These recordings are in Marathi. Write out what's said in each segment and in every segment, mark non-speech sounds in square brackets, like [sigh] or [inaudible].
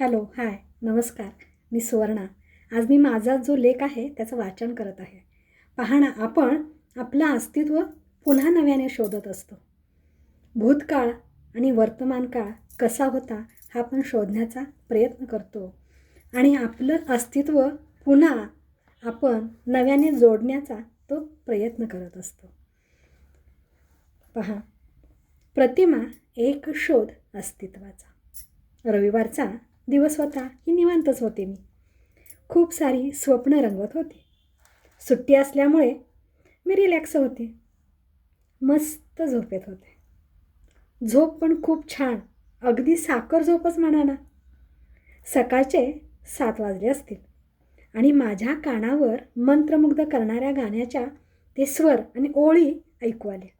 हॅलो हाय नमस्कार मी सुवर्णा. आज मी माझा जो लेख आहे त्याचं वाचन करत आहे. पहा ना आपण आपलं अस्तित्व पुन्हा नव्याने शोधत असतो. भूतकाळ आणि वर्तमान काळ कसा होता हा आपण शोधण्याचा प्रयत्न करतो. आणि आपलं अस्तित्व पुन्हा आपण नव्याने जोडण्याचा तो प्रयत्न करत असतो. पहा प्रतिमा एक शोध अस्तित्वाचा. रविवारचा दिवस होता की निवांतच होते मी. खूप सारी स्वप्न रंगवत होते. सुट्टी असल्यामुळे मी रिलॅक्स होते. मस्त झोपेत होते. झोप पण खूप छान अगदी साखर झोपच म्हणा ना. सकाळचे सात वाजले असतील आणि माझ्या कानावर मंत्रमुग्ध करणाऱ्या गाण्याच्या ते स्वर आणि ओळी ऐकू आले.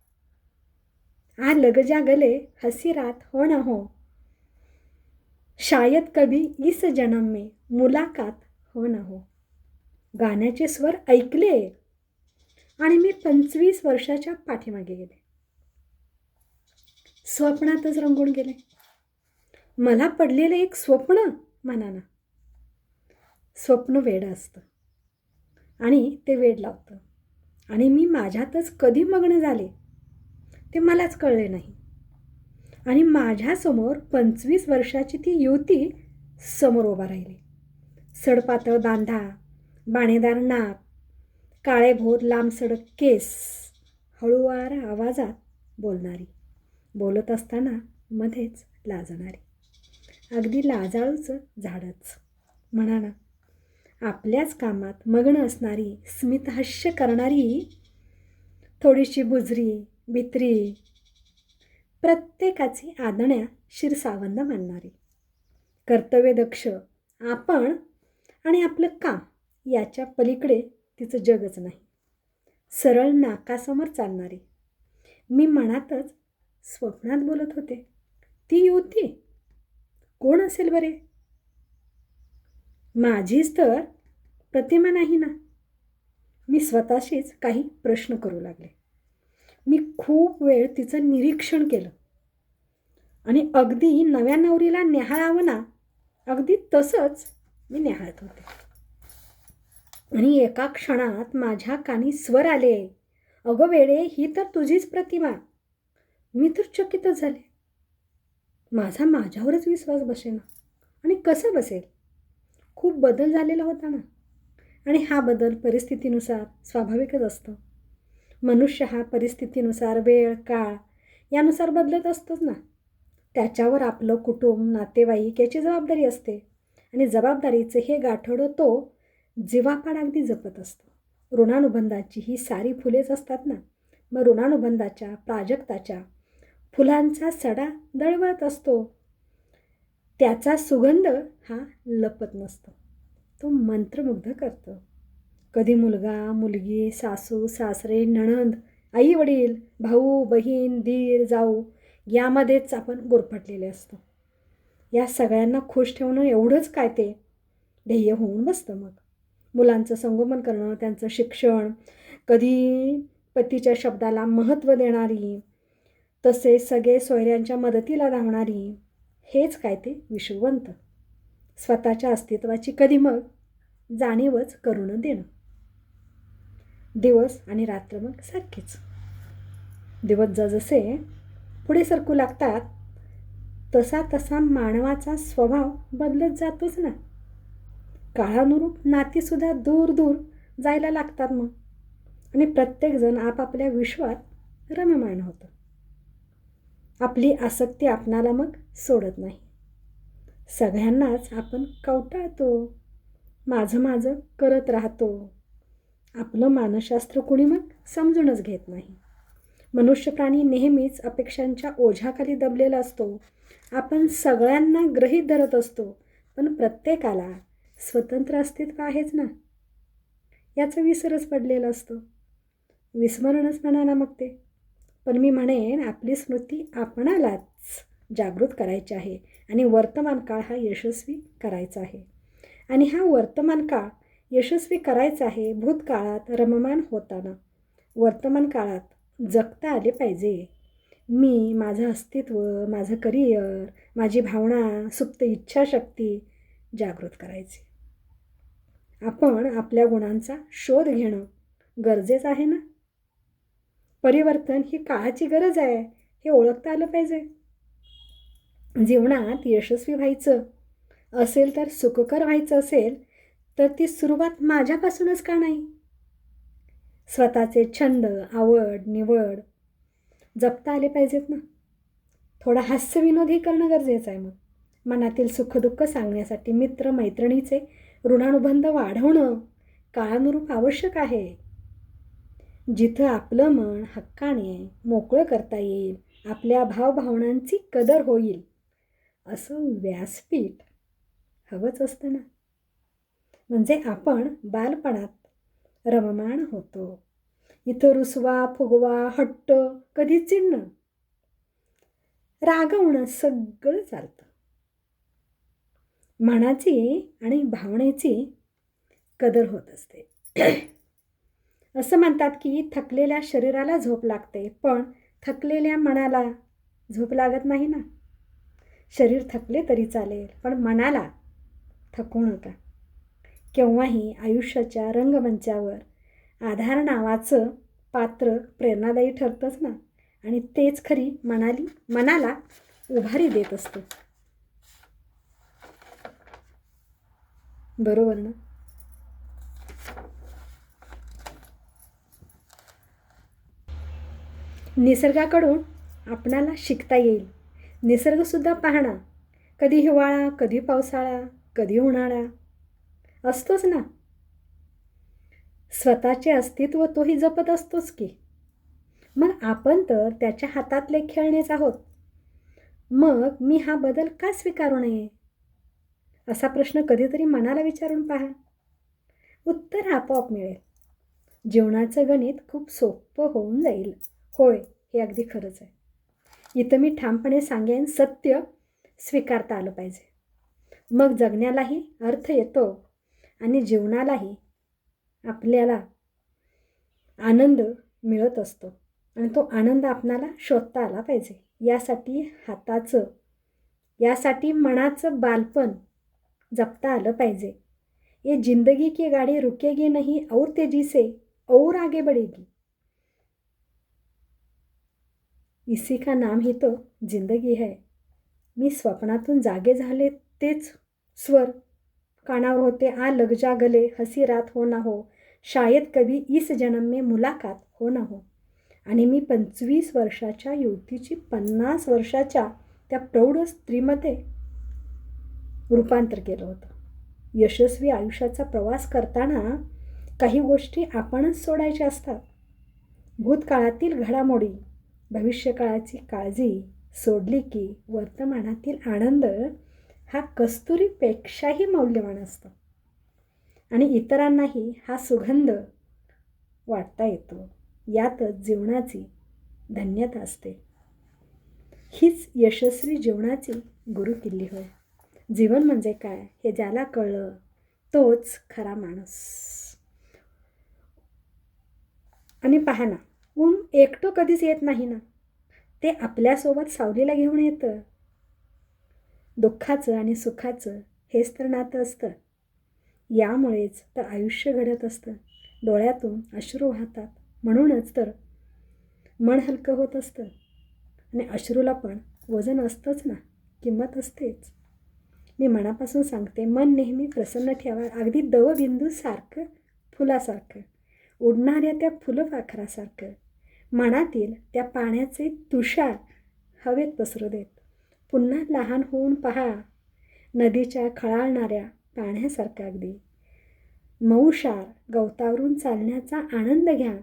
आ लग जा गले हसी रात हो ना हो शायद कभी इस जन्म में मुलाकात हो ना हो. गाण्याचे स्वर ऐकले. आणि मी पंचवीस वर्षाच्या पाठीमागे गेले. स्वप्नातच रंगून गेले. मला पडलेलं एक स्वप्न म्हणा स्वप्न वेडं असतं. आणि ते वेड लावतं आणि मी माझ्यातच कधी मग्न झाले ते मलाच कळले नाही. आणि माझ्यासमोर पंचवीस वर्षाची ती युवती समोर उभा राहिली. सडपातळ बांधा बाणेदार नाक काळे भोर लांब सडक केस हळूवार आवाजात बोलणारी. बोलत असताना मध्येच लाजणारी. अगदी लाजाळूचं झाडच. म्हणा ना आपल्याच कामात मग्न असणारी स्मितहास्य करणारी थोडीशी बुजरी भित्री प्रत्येकाची आदण्या शिरसावंद मानणारी. कर्तव्यदक्ष आपण आणि आपलं काम याच्या पलीकडे तिचं जगच नाही. सरळ नाकासमोर चालणारी. मी मनातच स्वप्नात बोलत होते ती युवती? कोण असेल बरे? माझीच तर प्रतिमा नाही ना. मी स्वतःशीच काही प्रश्न करू लागले. मी खूप वेळ तिचं निरीक्षण केलं. आणि अगदी नव्या नवरीला न्याहाळावं ना अगदी तसंच मी न्याहाळत होते. आणि एका क्षणात माझ्या कानी स्वर आले. अगं वेळे ही तर तुझीच प्रतिमा. मी तर चकितच झाले. माझा माझ्यावरच विश्वास बसेना. आणि कसं बसेल? खूप बदल झालेला होता ना. आणि हा बदल परिस्थितीनुसार स्वाभाविकच असतो. मनुष्य हा परिस्थितीनुसार वेळ काळ यानुसार बदलत असतोच ना. त्याच्यावर आपलं कुटुंब नातेवाईक याची जबाबदारी असते. आणि जबाबदारीचं हे गाठोडं तो जीवापाड अगदी जपत असतो. ऋणानुबंधाची ही सारी फुलेच असतात ना. मग ऋणानुबंधाच्या प्राजक्ताच्या फुलांचा सडा दळवत असतो. त्याचा सुगंध हा लपत नसतो. तो मंत्रमुग्ध करतो. कधी मुलगा मुलगी सासू सासरे नणंद आई वडील भाऊ बहीण दीर जाऊ यामध्येच आपण गोरफटलेले असतो. या सगळ्यांना खुश ठेवणं एवढंच काय ते? ध्येय होऊन बसतं मग. मुलांचं संगोपन करणं त्यांचं शिक्षण कधी पतीच्या शब्दाला महत्त्व देणारी तसे सगळे सोयऱ्यांच्या मदतीला धावणारी हेच काय ते विश्ववंत. स्वतःच्या अस्तित्वाची कधी मग जाणीवच करून देणं. दिवस आणि रात्र मग सारखेच. दिवस जसे पुढे सरकू लागतात तसा तसा मानवाचा स्वभाव बदलत जातोच ना. काळानुरूप नातीसुद्धा दूर दूर जायला लागतात मग. आणि प्रत्येकजण आपापल्या विश्वात रममाण होतं. आपली आसक्ती आपणाला मग सोडत नाही. सगळ्यांनाच आपण कवटाळतो माझं माझं करत राहतो. आपलं मानसशास्त्र कुणी मग समजूनच घेत नाही. मनुष्य प्राणी नेहमीच अपेक्षांच्या ओझ्याखाली दबलेला असतो. आपण सगळ्यांना ग्रहित धरत असतो पण प्रत्येकाला स्वतंत्र अस्तित्व आहेच ना? याचा विसरच पडलेला असतो. विस्मरणच म्हणा ना मग ते पण मी म्हणेन आपली स्मृती आपणालाच जागृत करायची आहे आणि वर्तमान काळ हा यशस्वी करायचा आहे. आणि हा वर्तमान काळ यशस्वी करायचं आहे भूतकाळात रममान होताना. वर्तमान काळात जगता आले पाहिजे. मी माझं अस्तित्व माझं करिअर माझी भावना सुप्त इच्छाशक्ती जागृत करायची. आपण आपल्या गुणांचा शोध घेणं गरजेचं आहे ना? परिवर्तन ही काळाची गरज आहे हे ओळखता आलं पाहिजे. जीवनात यशस्वी व्हायचं असेल तर सुखकर व्हायचं असेल तर ती सुरुवात माझ्यापासूनच का नाही? स्वतःचे छंद आवड निवड जपता आले पाहिजेत ना. थोडा हास्यविनोदही करणं गरजेचं आहे मग. मनातील सुखदुःख सांगण्यासाठी मित्र मैत्रिणीचे ऋणानुबंध वाढवणं काळानुरूप आवश्यक आहे. जिथं आपलं मन हक्काने मोकळं करता येईल आपल्या भावभावनांची कदर होईल असं व्यासपीठ हवंच असतं ना. म्हणजे आपण बालपणात रममाण होतो. इथं रुसवा फुगवा हट्ट कधी चिडणं? रागवणं सगळं चालतं. मनाची आणि भावनेची कदर होत असते. [clears throat] असं म्हणतात की थकलेल्या शरीराला झोप लागते पण थकलेल्या मनाला झोप लागत नाही ना? शरीर थकले तरी चालेल पण मनाला थकू नका. केव्हाही आयुष्याच्या रंगमंचावर आधार नावाचं पात्र प्रेरणादायी ठरतंच ना? आणि तेच खरी मनाली मनाला उभारी देत असतं. बरोबर ना? निसर्गाकडून आपणाला शिकता येईल. निसर्गसुद्धा पाहणं. कधी हिवाळा कधी पावसाळा कधी उन्हाळा. असतोच ना. स्वतःचे अस्तित्व तोही जपत असतोच की. मग आपण तर त्याच्या हातातले खेळणेच आहोत. मग मी हा बदल का स्वीकारू नये? असा प्रश्न कधीतरी मनाला विचारून पहा. उत्तर आपोआप मिळेल. जीवनाचं गणित खूप सोपं होऊन जाईल. होय हे अगदी खरंच आहे. इथं मी ठामपणे सांगेन सत्य स्वीकारता आलं पाहिजे. मग जगण्यालाही अर्थ येतो. आणि जीवनालाही आपल्याला आनंद मिळत असतो. आणि तो आनंद आपणाला शोधता आला पाहिजे. यासाठी हाताचं यासाठी मनाचं बालपण जपता आलं पाहिजे. ये जिंदगी की गाडी रुकेगी नहीं और तेजी से और आगे बढ़ेगी. इसी का नाम ही तो जिंदगी है. मी स्वप्नातून जागे झाले तेच स्वर कानावर होते आ लग जा गले हसी रात हो ना हो. शायद कभी इस जन्म में मुलाकात हो ना हो. आणि मी पंचवीस वर्षाच्या युवतीची पन्नास वर्षाच्या त्या प्रौढ स्त्रीमध्ये रूपांतर केलं होतं. यशस्वी आयुष्याचा प्रवास करताना काही गोष्टी आपणच सोडायच्या असतात. भूतकाळातील घडामोडी भविष्यकाळाची काळजी सोडली की वर्तमानातील आनंद हा कस्तुरीपेक्षाही मौल्यवान असतो. आणि इतरांनाही हा सुगंध वाटता येतो. यातच जीवनाची धन्यता असते. हीच यशस्वी जीवनाची गुरुकिल्ली होय. जीवन म्हणजे काय हे ज्याला कळलं तोच खरा माणूस. आणि पहा ना ऊन एकटो कधीच येत नाही ना. ते आपल्यासोबत सावलीला घेऊन येतं. दुःखाचं आणि सुखाचं हेच तर नातं असतं. यामुळेच तर आयुष्य घडत असतं. डोळ्यातून अश्रू वाहतात. म्हणूनच तर मन हलकं होत असतं. आणि अश्रूला पण वजन असतंच ना किंमत असतेच. मी मनापासून सांगते मन नेहमी प्रसन्न ठेवा. अगदी दवबिंदूसारखं फुलासारखं. उडणाऱ्या त्या फुलपाखरासारखं. मनातील त्या पाण्याचे तुषार हवेत पसरू देत. पुन्हा लहान होऊन पहा. नदीच्या खळाळणाऱ्या पाण्यासारखा अगदी. मऊशार गवतावरून चालण्याचा आनंद घ्या.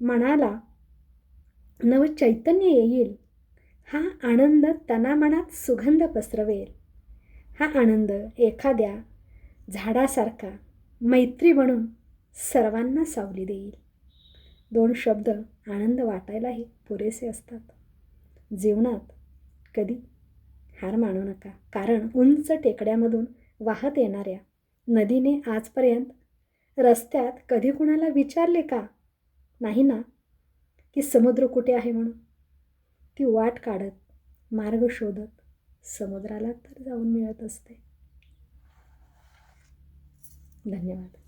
मनाला नव चैतन्य येईल. हा आनंद तनामनात सुगंध पसरवेल. हा आनंद एखाद्या झाडासारखा मैत्री म्हणून सर्वांना सावली देईल. दोन शब्द आनंद वाटायलाही पुरेसे असतात. जीवनात कधी हार मानू नका. कारण उंच टेकड्यामधून वाहत येणाऱ्या नदीने आजपर्यंत रस्त्यात कधी कुणाला विचारले का? नाही ना? की समुद्र कुठे आहे म्हणून? ती वाट काढत मार्ग शोधत समुद्राला तर जाऊन मिळत असते. धन्यवाद.